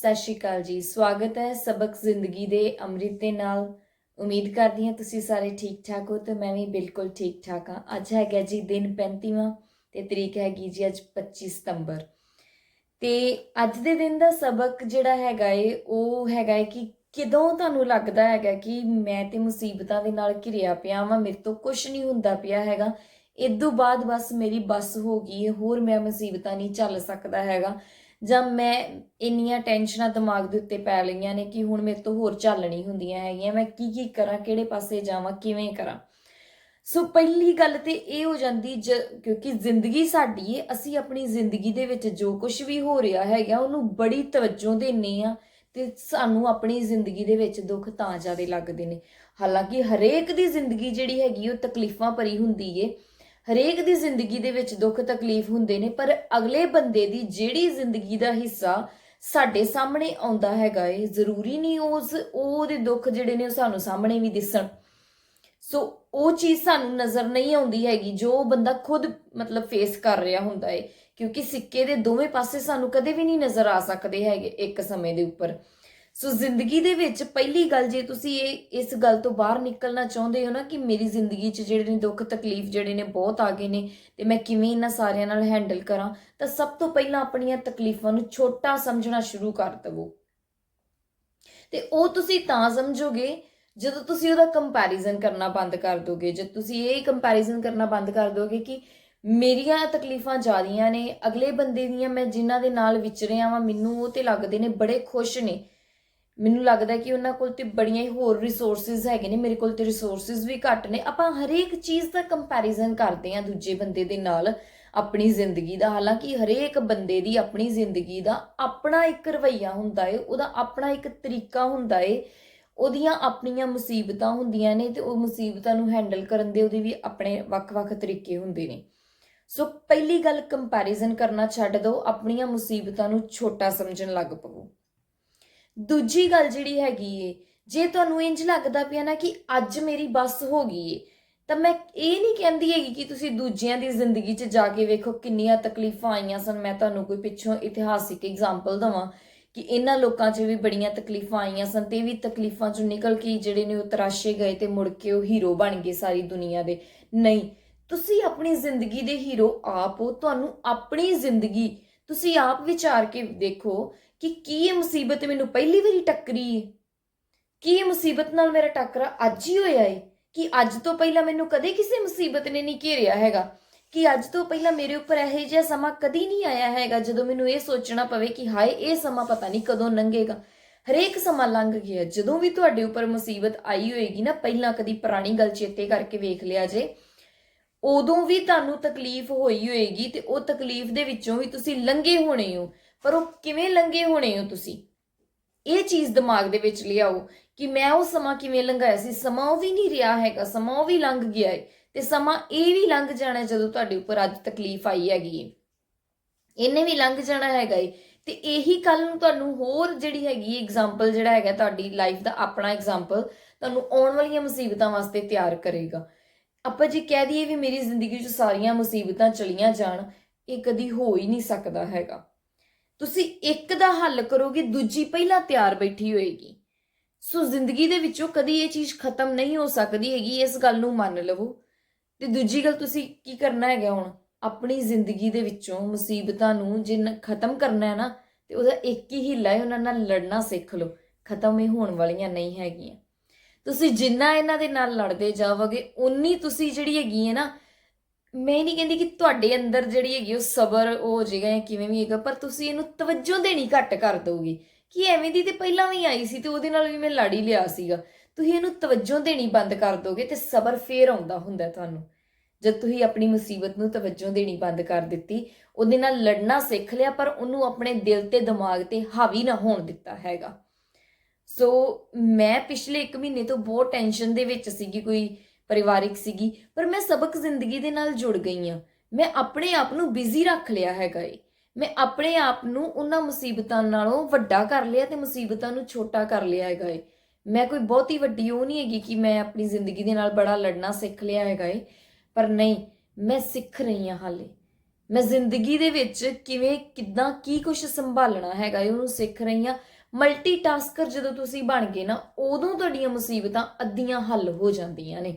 ਸਤਿ ਸ਼੍ਰੀ ਅਕਾਲ ਜੀ। ਸਵਾਗਤ ਹੈ ਸਬਕ ਜ਼ਿੰਦਗੀ ਦੇ ਅੰਮ੍ਰਿਤ ਦੇ ਨਾਲ। ਉਮੀਦ ਕਰਦੀ ਹਾਂ ਤੁਸੀਂ ਸਾਰੇ ਠੀਕ ਠਾਕ ਹੋ ਤੇ ਮੈਂ ਵੀ ਬਿਲਕੁਲ ਠੀਕ ਠਾਕ ਹਾਂ। ਅੱਜ ਹੈਗਾ ਜੀ ਦਿਨ 35ਵਾਂ ਤੇ ਤਰੀਕ ਹੈਗੀ ਜੀ ਅੱਜ 25 ਸਤੰਬਰ। ਤੇ ਅੱਜ ਦੇ ਦਿਨ ਦਾ ਸਬਕ ਜਿਹੜਾ ਹੈਗਾ ਏ, ਉਹ ਹੈਗਾ ਏ ਕਿ ਕਿਦੋਂ ਤੁਹਾਨੂੰ ਲੱਗਦਾ ਹੈਗਾ ਕਿ ਮੈਂ ਤੇ ਮੁਸੀਬਤਾਂ ਦੇ ਨਾਲ ਘਿਰਿਆ ਪਿਆ ਵਾਂ, ਮੇਰੇ ਤੋਂ ਕੁਝ ਨਹੀਂ ਹੁੰਦਾ ਪਿਆ ਹੈਗਾ। ਇਦੋਂ ਬਾਅਦ ਬਸ ਮੇਰੀ ਬੱਸ ਹੋ ਗਈ ਹੈ ਹੋਰ ਮੈਂ ਮੁਸੀਬਤਾਂ ਨਹੀਂ ਝੱਲ ਸਕਦਾ ਹੈਗਾ। ਜਾਂ ਮੈਂ ਇੰਨੀਆਂ ਟੈਨਸ਼ਨਾਂ ਦਿਮਾਗ ਦੇ ਉੱਤੇ ਪੈ ਲਈਆਂ ਨੇ ਕਿ ਹੁਣ ਮੇਰੇ ਤੋਂ ਹੋਰ ਝੱਲਣੀ ਹੁੰਦੀਆਂ ਹੈਗੀਆਂ, ਮੈਂ ਕੀ ਕੀ ਕਰਾਂ, ਕਿਹੜੇ ਪਾਸੇ ਜਾਵਾਂ, ਕਿਵੇਂ ਕਰਾਂ। ਸੋ ਪਹਿਲੀ ਗੱਲ ਤੇ ਇਹ ਹੋ ਜਾਂਦੀ ਜ- ਕਿਉਂਕਿ ਜ਼ਿੰਦਗੀ ਸਾਡੀ ਹੈ ਅਸੀਂ ਆਪਣੀ ਜ਼ਿੰਦਗੀ ਦੇ ਵਿੱਚ ਜੋ ਕੁਝ ਵੀ ਹੋ ਰਿਹਾ ਹੈਗਾ, ਉਹਨੂੰ ਬੜੀ ਤਵੱਜੋ ਦਿੰਨੇ ਆ ਤੇ ਸਾਨੂੰ ਆਪਣੀ ਜ਼ਿੰਦਗੀ ਦੇ ਵਿੱਚ ਦੁੱਖ ਤਾਂ ਜ਼ਿਆਦਾ ਲੱਗਦੇ ਨੇ। ਹਾਲਾਂਕਿ ਹਰੇਕ ਦੀ ਜ਼ਿੰਦਗੀ ਜਿਹੜੀ ਹੈਗੀ, ਉਹ ਤਕਲੀਫਾਂ ਭਰੀ ਹੁੰਦੀ ਏ ਹਰੇਕ ਦੀ ਜ਼ਿੰਦਗੀ ਦੇ ਵਿੱਚ ਦੁੱਖ ਤਕਲੀਫ ਹੁੰਦੇ ਨੇ, ਪਰ ਅਗਲੇ ਬੰਦੇ ਦੀ ਜਿਹੜੀ ਜ਼ਿੰਦਗੀ ਦਾ ਹਿੱਸਾ ਸਾਡੇ ਸਾਹਮਣੇ ਆਉਂਦਾ ਹੈਗਾ ਏ, ਜ਼ਰੂਰੀ ਨਹੀਂ ਉਸ, ਉਹਦੇ ਦੁੱਖ ਜਿਹੜੇ ਨੇ ਉਹ ਸਾਨੂੰ ਸਾਹਮਣੇ ਵੀ ਦਿਸਣ। ਸੋ ਉਹ ਚੀਜ਼ ਸਾਨੂੰ ਨਜ਼ਰ ਨਹੀਂ ਆਉਂਦੀ ਹੈਗੀ, ਜੋ ਬੰਦਾ ਖੁਦ ਮਤਲਬ ਫੇਸ ਕਰ ਰਿਹਾ ਹੁੰਦਾ ਏ, ਕਿਉਂਕਿ ਸਿੱਕੇ ਦੇ ਦੋਵੇਂ ਪਾਸੇ ਸਾਨੂੰ ਕਦੇ ਵੀ ਨਹੀਂ ਨਜ਼ਰ ਆ ਸਕਦੇ ਹੈਗੇ ਇੱਕ ਸਮੇਂ ਦੇ ਉੱਪਰ। ਸੋ ਜ਼ਿੰਦਗੀ ਦੇ ਵਿੱਚ ਪਹਿਲੀ ਗੱਲ ਜੇ ਤੁਸੀਂ ਇਹ, ਇਸ ਗੱਲ ਤੋਂ ਬਾਹਰ ਨਿਕਲਣਾ ਚਾਹੁੰਦੇ ਹੋ ਨਾ ਕਿ ਮੇਰੀ ਜ਼ਿੰਦਗੀ 'ਚ ਜਿਹੜੇ ਨੇ ਦੁੱਖ, ਤਕਲੀਫ ਜਿਹੜੇ ਨੇ ਬਹੁਤ ਆ ਗਏ ਨੇ ਤੇ ਮੈਂ ਕਿਵੇਂ ਇਹਨਾਂ ਸਾਰਿਆਂ ਨਾਲ ਹੈਂਡਲ ਕਰਾਂ, ਤਾਂ ਸਭ ਤੋਂ ਪਹਿਲਾਂ ਆਪਣੀਆਂ ਤਕਲੀਫਾਂ ਨੂੰ ਛੋਟਾ ਸਮਝਣਾ ਸ਼ੁਰੂ ਕਰ ਦਵੋ। ਤੇ ਉਹ ਤੁਸੀਂ ਤਾਂ ਸਮਝੋਗੇ ਜਦੋਂ ਤੁਸੀਂ ਉਹਦਾ ਕੰਪੈਰੀਜ਼ਨ ਕਰਨਾ ਬੰਦ ਕਰ ਦੋਗੇ। ਜਦ ਤੁਸੀਂ ਇਹ ਕੰਪੈਰੀਜ਼ਨ ਕਰਨਾ ਬੰਦ ਕਰ ਦੋਗੇ ਕਿ ਮੇਰੀਆਂ ਤਕਲੀਫਾਂ ਜ਼ਿਆਦੀਆਂ ਨੇ, ਅਗਲੇ ਬੰਦੇ ਦੀਆਂ ਮੈਂ ਜਿਨ੍ਹਾਂ ਦੇ ਨਾਲ ਵਿਚਰਿਆ ਵਾਂ, ਮੈਨੂੰ ਉਹ ਤੇ ਲੱਗਦੇ ਨੇ, ਬੜੇ ਖੁਸ਼ ਨੇ। ਮੈਨੂੰ ਲੱਗਦਾ ਕਿ ਉਹਨਾਂ ਕੋਲ ਤੇ ਬੜੀਆਂ ਹੀ ਹੋਰ ਰਿਸੋਰਸਸ ਹੈਗੇ ਨੇ, ਮੇਰੇ ਕੋਲ ਤੇ ਰਿਸੋਰਸਸ ਵੀ ਘੱਟ ਨੇ। ਆਪਾਂ ਹਰੇਕ ਚੀਜ਼ ਦਾ ਕੰਪੈਰੀਜ਼ਨ ਕਰਦੇ ਆ ਦੂਜੇ ਬੰਦੇ ਦੇ ਨਾਲ ਆਪਣੀ ਜ਼ਿੰਦਗੀ ਦਾ। ਹਾਲਾਂਕਿ ਹਰੇਕ ਬੰਦੇ ਦੀ ਆਪਣੀ ਜ਼ਿੰਦਗੀ ਦਾ ਆਪਣਾ ਇੱਕ ਰਵਈਆ ਹੁੰਦਾ ਏ, ਉਹਦਾ ਆਪਣਾ ਇੱਕ ਤਰੀਕਾ ਹੁੰਦਾ ਏ। ਉਹਦੀਆਂ ਆਪਣੀਆਂ ਮੁਸੀਬਤਾਂ ਹੁੰਦੀਆਂ ਨੇ ਤੇ ਉਹ ਮੁਸੀਬਤਾਂ ਨੂੰ ਹੈਂਡਲ ਕਰਨ ਦੇ ਉਹਦੇ ਵੀ ਆਪਣੇ ਵੱਖ-ਵੱਖ ਤਰੀਕੇ ਹੁੰਦੇ ਨੇ। ਸੋ ਪਹਿਲੀ ਗੱਲ ਕੰਪੈਰੀਜ਼ਨ ਕਰਨਾ ਛੱਡ ਦਿਓ, ਆਪਣੀਆਂ ਮੁਸੀਬਤਾਂ ਨੂੰ ਛੋਟਾ ਸਮਝਣ ਲੱਗ ਪਵੋ। ਦੂਜੀ ਗੱਲ ਜਿਹੜੀ ਹੈਗੀ ਏ, ਜੇ ਤੁਹਾਨੂੰ ਇੰਜ ਲੱਗਦਾ ਪਿਆ ਨਾ ਕਿ ਅੱਜ ਮੇਰੀ ਬੱਸ ਹੋ ਗਈ ਏ, ਤਾਂ ਮੈਂ ਇਹ ਨਹੀਂ ਕਹਿੰਦੀ ਹੈਗੀ ਕਿ ਤੁਸੀਂ ਦੂਜਿਆਂ ਦੀ ਜ਼ਿੰਦਗੀ 'ਚ ਜਾ ਕੇ ਵੇਖੋ ਕਿੰਨੀਆਂ ਤਕਲੀਫਾਂ ਆਈਆਂ ਸਨ। ਮੈਂ ਤੁਹਾਨੂੰ ਕੋਈ ਪਿੱਛੋਂ ਇਤਿਹਾਸਿਕ ਐਗਜ਼ਾਮਪਲ ਦਵਾਂ ਕਿ ਇਹਨਾਂ ਲੋਕਾਂ 'ਚ ਵੀ ਬੜੀਆਂ ਤਕਲੀਫਾਂ ਆਈਆਂ ਸਨ ਤੇ ਵੀ ਤਕਲੀਫਾਂ 'ਚੋਂ ਨਿਕਲ ਕੇ ਜਿਹੜੇ ਨੇ ਉਹ ਤਰਾਸ਼ੇ ਗਏ ਤੇ ਮੁੜ ਕੇ ਉਹ ਹੀਰੋ ਬਣ ਗਏ ਸਾਰੀ ਦੁਨੀਆ ਦੇ। ਨਹੀਂ, ਤੁਸੀਂ ਆਪਣੀ ਜ਼ਿੰਦਗੀ ਦੇ ਹੀਰੋ ਆਪ ਹੋ, ਤੁਹਾਨੂੰ ਆਪਣੀ ਜ਼ਿੰਦਗੀ ਤੁਸੀਂ ਆਪ ਵਿਚਾਰ ਕੇ ਦੇਖੋ ਕਿ ਕੀ ਇਹ ਮੁਸੀਬਤ ਮੈਨੂੰ ਪਹਿਲੀ ਵਾਰੀ ਟੱਕਰੀ ਹੈ ਕੀ ਇਹ ਮੁਸੀਬਤ ਨਾਲ ਮੇਰਾ ਟੱਕਰਾ ਅੱਜ ਹੀ ਹੋਇਆ ਹੈ ਕਿ ਅੱਜ ਤੋਂ ਪਹਿਲਾਂ ਮੈਨੂੰ ਕਦੇ ਕਿਸੇ ਮੁਸੀਬਤ ਨੇ ਨਹੀਂ ਘੇਰਿਆ ਹੈਗਾ? ਕਿ ਅੱਜ ਤੋਂ ਪਹਿਲਾਂ ਮੇਰੇ ਉੱਪਰ ਇਹੋ ਜਿਹਾ ਸਮਾਂ ਕਦੀ ਨਹੀਂ ਆਇਆ ਹੈਗਾ ਜਦੋਂ ਮੈਨੂੰ ਇਹ ਸੋਚਣਾ ਪਵੇ ਕਿ ਹਾਏ, ਇਹ ਸਮਾਂ ਪਤਾ ਨਹੀਂ ਕਦੋਂ ਲੰਘੇਗਾ? ਹਰੇਕ ਸਮਾਂ ਲੰਘ ਗਿਆ। ਜਦੋਂ ਵੀ ਤੁਹਾਡੇ ਉੱਪਰ ਮੁਸੀਬਤ ਆਈ ਹੋਏਗੀ ਨਾ, ਪਹਿਲਾਂ ਕਦੀ ਪੁਰਾਣੀ ਗੱਲ ਚੇਤੇ ਕਰਕੇ ਵੇਖ ਲਿਆ ਜੇ। ਉਦੋਂ ਵੀ ਤੁਹਾਨੂੰ ਤਕਲੀਫ ਹੋਈ ਹੋਏਗੀ ਤੇ ਉਹ ਤਕਲੀਫ ਦੇ ਵਿੱਚੋਂ ਵੀ ਤੁਸੀਂ ਲੰਘੇ ਹੋਣੇ ਹੋ। ਪਰ ਉਹ ਕਿਵੇਂ ਲੰਘੇ ਹੋਣੇ ਹੋ ਤੁਸੀਂ? ਇਹ ਚੀਜ਼ ਦਿਮਾਗ ਦੇ ਵਿੱਚ ਲਿਆਓ ਕਿ ਮੈਂ ਉਹ ਸਮਾਂ ਕਿਵੇਂ ਲੰਘਾਇਆ ਸੀ। ਸਮਾਂ ਉਹ ਵੀ ਨਹੀਂ ਰਿਹਾ ਹੈਗਾ, ਸਮਾਂ ਉਹ ਵੀ ਲੰਘ ਗਿਆ ਹੈ ਤੇ ਸਮਾਂ ਇਹ ਵੀ ਲੰਘ ਜਾਣਾ ਜਦੋਂ ਤੁਹਾਡੇ ਉੱਪਰ ਅੱਜ ਤਕਲੀਫ ਆਈ ਹੈਗੀ ਹੈ ਇਹਨੇ ਵੀ ਲੰਘ ਜਾਣਾ ਹੈਗਾ ਏ ਤੇ ਇਹੀ ਕੱਲ ਨੂੰ ਤੁਹਾਨੂੰ ਹੋਰ ਜਿਹੜੀ ਹੈਗੀ ਐਗਜ਼ਾਮਪਲ ਜਿਹੜਾ ਹੈਗਾ ਤੁਹਾਡੀ ਲਾਈਫ ਦਾ ਆਪਣਾ ਐਗਜ਼ਾਮਪਲ ਤੁਹਾਨੂੰ ਆਉਣ ਵਾਲੀਆਂ ਮੁਸੀਬਤਾਂ ਵਾਸਤੇ ਤਿਆਰ ਕਰੇਗਾ। ਆਪਾਂ ਜੇ ਕਹਿ ਦਈਏ ਵੀ ਮੇਰੀ ਜ਼ਿੰਦਗੀ 'ਚ ਸਾਰੀਆਂ ਮੁਸੀਬਤਾਂ ਚਲੀਆਂ ਜਾਣ, ਇਹ ਕਦੀ ਹੋ ਹੀ ਨਹੀਂ ਸਕਦਾ ਹੈਗਾ। ਤੁਸੀਂ ਇੱਕ ਦਾ ਹੱਲ ਕਰੋਗੇ, ਦੂਜੀ ਪਹਿਲਾਂ ਤਿਆਰ ਬੈਠੀ ਹੋਏਗੀ। ਸੋ ਜ਼ਿੰਦਗੀ ਦੇ ਵਿੱਚੋਂ ਕਦੀ ਇਹ ਚੀਜ਼ ਖਤਮ ਨਹੀਂ ਹੋ ਸਕਦੀ ਹੈਗੀ, ਇਸ ਗੱਲ ਨੂੰ ਮੰਨ ਲਵੋ। ਤੇ ਦੂਜੀ ਗੱਲ, ਤੁਸੀਂ ਕੀ ਕਰਨਾ ਹੈਗਾ ਹੁਣ? ਆਪਣੀ ਜ਼ਿੰਦਗੀ ਦੇ ਵਿੱਚੋਂ ਮੁਸੀਬਤਾਂ ਨੂੰ ਜੇ ਖਤਮ ਕਰਨਾ ਹੈ ਨਾ, ਤੇ ਉਹਦਾ ਇੱਕ ਹੀ ਹਿੱਲਾ ਹੈ, ਉਹਨਾਂ ਨਾਲ ਲੜਨਾ ਸਿੱਖ ਲਓ। ਖਤਮ ਇਹ ਹੋਣ ਵਾਲੀਆਂ ਨਹੀਂ ਹੈਗੀਆਂ। ਤੁਸੀਂ ਜਿੰਨਾ ਇਹਨਾਂ ਦੇ ਨਾਲ ਲੜਦੇ ਜਾਵੋਗੇ ਉਨੀ ਤੁਸੀਂ ਜਿਹੜੀ ਹੈਗੀ ਹੈ ਨਾ, ਮੈਂ ਨਹੀਂ ਕਹਿੰਦੀ ਕਿ ਤੁਹਾਡੇ ਅੰਦਰ ਜਿਹੜੀ ਹੈਗੀ ਉਹ ਸਬਰ ਉਹ ਹੋ ਜਾਏਗਾ ਜਾਂ ਕਿਵੇਂ ਵੀ ਹੈਗਾ, ਪਰ ਤੁਸੀਂ ਇਹਨੂੰ ਤਵੱਜੋ ਦੇਣੀ ਘੱਟ ਕਰ ਦੋਗੇ। ਕਿ ਐਵੇਂ ਦੀ ਤੇ ਪਹਿਲਾਂ ਵੀ ਆਈ ਸੀ ਤੇ ਉਹਦੇ ਨਾਲ ਵੀ ਮੈਂ ਲੜ ਹੀ ਲਿਆ ਸੀਗਾ। ਤੁਸੀਂ ਇਹਨੂੰ ਤਵੱਜੋ ਦੇਣੀ ਬੰਦ ਕਰ ਦੋਗੇ ਤੇ ਸਬਰ ਫੇਰ ਆਉਂਦਾ ਹੁੰਦਾ ਤੁਹਾਨੂੰ। ਜਦ ਤੁਸੀਂ ਆਪਣੀ ਮੁਸੀਬਤ ਨੂੰ ਤਵੱਜੋ ਦੇਣੀ ਬੰਦ ਕਰ ਦਿੱਤੀ, ਉਹਦੇ ਨਾਲ ਲੜਨਾ ਸਿੱਖ ਲਿਆ, ਪਰ ਉਹਨੂੰ ਆਪਣੇ ਦਿਲ ਤੇ ਦਿਮਾਗ ਤੇ ਹਾਵੀ ਨਾ ਹੋਣ ਦਿੱਤਾ ਹੈਗਾ। ਸੋ ਮੈਂ ਪਿਛਲੇ 1 ਮਹੀਨੇ ਤੋਂ ਬਹੁਤ ਟੈਨਸ਼ਨ ਦੇ ਵਿੱਚ ਸੀਗੀ, ਕੋਈ ਪਰਿਵਾਰਿਕ ਸੀਗੀ, ਪਰ ਮੈਂ ਸਬਕ ਜ਼ਿੰਦਗੀ ਦੇ ਨਾਲ ਜੁੜ ਗਈ ਆ ਮੈਂ ਆਪਣੇ ਆਪ ਨੂੰ ਬਿਜ਼ੀ ਰੱਖ ਲਿਆ ਹੈਗਾ ਏ। ਮੈਂ ਆਪਣੇ ਆਪ ਨੂੰ ਉਹਨਾਂ ਮੁਸੀਬਤਾਂ ਨਾਲੋਂ ਵੱਡਾ ਕਰ ਲਿਆ ਤੇ ਮੁਸੀਬਤਾਂ ਨੂੰ ਛੋਟਾ ਕਰ ਲਿਆ ਹੈਗਾ ਏ। ਮੈਂ ਕੋਈ ਬਹੁਤੀ ਵੱਡੀ ਉਹ ਨਹੀਂ ਹੈਗੀ ਕਿ ਮੈਂ ਆਪਣੀ ਜ਼ਿੰਦਗੀ ਦੇ ਨਾਲ ਬੜਾ ਲੜਨਾ ਸਿੱਖ ਲਿਆ ਹੈਗਾ ਏ। ਪਰ ਨਹੀਂ, ਮੈਂ ਸਿੱਖ ਰਹੀ ਹਾਂ ਹਾਲੇ। ਮੈਂ ਜ਼ਿੰਦਗੀ ਦੇ ਵਿੱਚ ਕਿਵੇਂ, ਕਿੱਦਾਂ, ਕੀ ਕੁਝ ਸੰਭਾਲਣਾ ਹੈਗਾ ਏ, ਉਹਨੂੰ ਸਿੱਖ ਰਹੀ ਹਾਂ। ਮਲਟੀਟਾਸਕਰ ਜਦੋਂ ਤੁਸੀਂ ਬਣ ਗਏ ਨਾ, ਉਦੋਂ ਤੁਹਾਡੀਆਂ ਮੁਸੀਬਤਾਂ ਅੱਧੀਆਂ ਹੱਲ ਹੋ ਜਾਂਦੀਆਂ ਨੇ।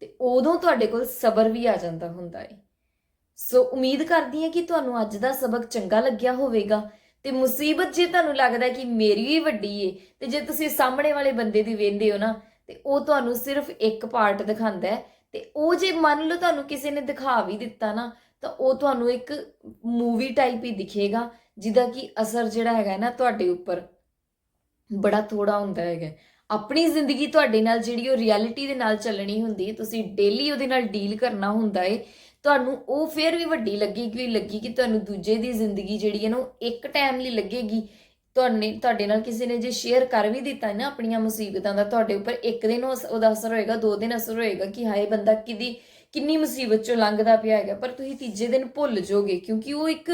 ਤੇ ਉਦੋਂ ਤੁਹਾਡੇ ਕੋਲ ਸਬਰ ਵੀ ਆ ਜਾਂਦਾ ਹੁੰਦਾ ਹੈ ਸੋ ਉਮੀਦ ਕਰਦੀ ਹਾਂ ਕਿ ਤੁਹਾਨੂੰ ਅੱਜ ਦਾ ਸਬਕ ਚੰਗਾ ਲੱਗਿਆ ਹੋਵੇਗਾ। ਤੇ ਮੁਸੀਬਤ ਜੇ ਤੁਹਾਨੂੰ ਲੱਗਦਾ ਕਿ ਮੇਰੀ ਹੀ ਵੱਡੀ ਏ, ਤੇ ਜੇ ਤੁਸੀਂ ਸਾਹਮਣੇ ਵਾਲੇ ਬੰਦੇ ਦੀ ਵੇਂਦੇ ਹੋ ਨਾ, ਤੇ ਉਹ ਤੁਹਾਨੂੰ ਸਿਰਫ ਇੱਕ ਪਾਰਟ ਦਿਖਾਉਂਦਾ ਹੈ। ਤੇ ਉਹ ਜੇ ਮੰਨ ਲਓ ਤੁਹਾਨੂੰ ਕਿਸੇ ਨੇ ਦਿਖਾ ਵੀ ਦਿੱਤਾ ਨਾ, ਤਾਂ ਉਹ ਤੁਹਾਨੂੰ ਇੱਕ ਮੂਵੀ ਟਾਈਪ ਹੀ ਦਿਖੇਗਾ। ਜਿਹਦਾ ਕਿ ਅਸਰ ਜਿਹੜਾ ਹੈਗਾ ਨਾ ਤੁਹਾਡੇ ਉੱਪਰ ਬੜਾ ਥੋੜਾ ਹੁੰਦਾ ਹੈਗਾ। ਆਪਣੀ ਜ਼ਿੰਦਗੀ ਤੁਹਾਡੇ ਨਾਲ ਜਿਹੜੀ ਉਹ ਰਿਐਲਿਟੀ ਦੇ ਨਾਲ ਚੱਲਣੀ ਹੁੰਦੀ ਹੈ, ਤੁਸੀਂ ਡੇਲੀ ਉਹਦੇ ਨਾਲ ਡੀਲ ਕਰਨਾ ਹੁੰਦਾ ਏ। ਤੁਹਾਨੂੰ ਉਹ ਫੇਰ ਵੀ ਵੱਡੀ ਲੱਗੇਗੀ ਲੱਗੀ ਕਿ ਤੁਹਾਨੂੰ ਦੂਜੇ ਦੀ ਜ਼ਿੰਦਗੀ ਜਿਹੜੀ ਹੈ ਨਾ, ਉਹ ਇੱਕ ਟਾਈਮ ਲਈ ਲੱਗੇਗੀ। ਤੁਹਾਡੇ ਤੁਹਾਡੇ ਨਾਲ ਕਿਸੇ ਨੇ ਜੇ ਸ਼ੇਅਰ ਕਰ ਵੀ ਦਿੱਤਾ ਨਾ ਆਪਣੀਆਂ ਮੁਸੀਬਤਾਂ ਦਾ, ਤੁਹਾਡੇ ਉੱਪਰ ਇੱਕ ਦਿਨ ਉਹ- ਉਹਦਾ ਅਸਰ ਹੋਏਗਾ, ਦੋ ਦਿਨ ਅਸਰ ਹੋਏਗਾ ਕਿ ਹਾਏ ਬੰਦਾ ਕਿਦੀ, ਕਿੰਨੀ ਮੁਸੀਬਤ ਚੋਂ ਲੰਘਦਾ ਪਿਆ ਹੈਗਾ। ਪਰ ਤੁਸੀਂ ਤੀਜੇ ਦਿਨ ਭੁੱਲ ਜਾਓਗੇ, ਕਿਉਂਕਿ ਉਹ ਇੱਕ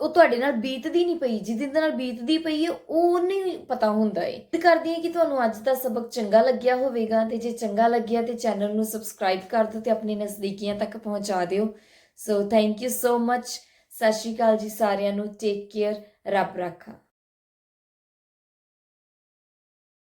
ਉਹ ਤੁਹਾਡੇ ਨਾਲ ਬੀਤਦੀ ਨਹੀਂ ਪਈ ਜਿਹਦੇ ਨਾਲ ਬੀਤਦੀ ਪਈ ਹੈ, ਉਹ ਨਹੀਂ ਪਤਾ ਹੁੰਦਾ ਏ। ਉਮੀਦ ਕਰਦੀ ਹੈ ਕਿ ਤੁਹਾਨੂੰ ਅੱਜ ਦਾ ਸਬਕ ਚੰਗਾ ਲੱਗਿਆ ਹੋਵੇਗਾ ਤੇ ਜੇ ਚੰਗਾ ਲੱਗਿਆ ਤੇ ਚੈਨਲ ਨੂੰ ਸਬਸਕ੍ਰਾਈਬ ਕਰ ਦਿਓ ਤੇ ਆਪਣੇ ਨਜ਼ਦੀਕੀਆਂ ਤੱਕ ਪਹੁੰਚਾ ਦਿਓ। ਸੋ ਥੈਂਕ ਯੂ ਸੋ ਮੱਚ ਸਤਿ ਸ਼੍ਰੀ ਅਕਾਲ ਜੀ ਸਾਰਿਆਂ ਨੂੰ। ਟੇਕ ਕੇਅਰ ਰੱਬ ਰਾਖਾ।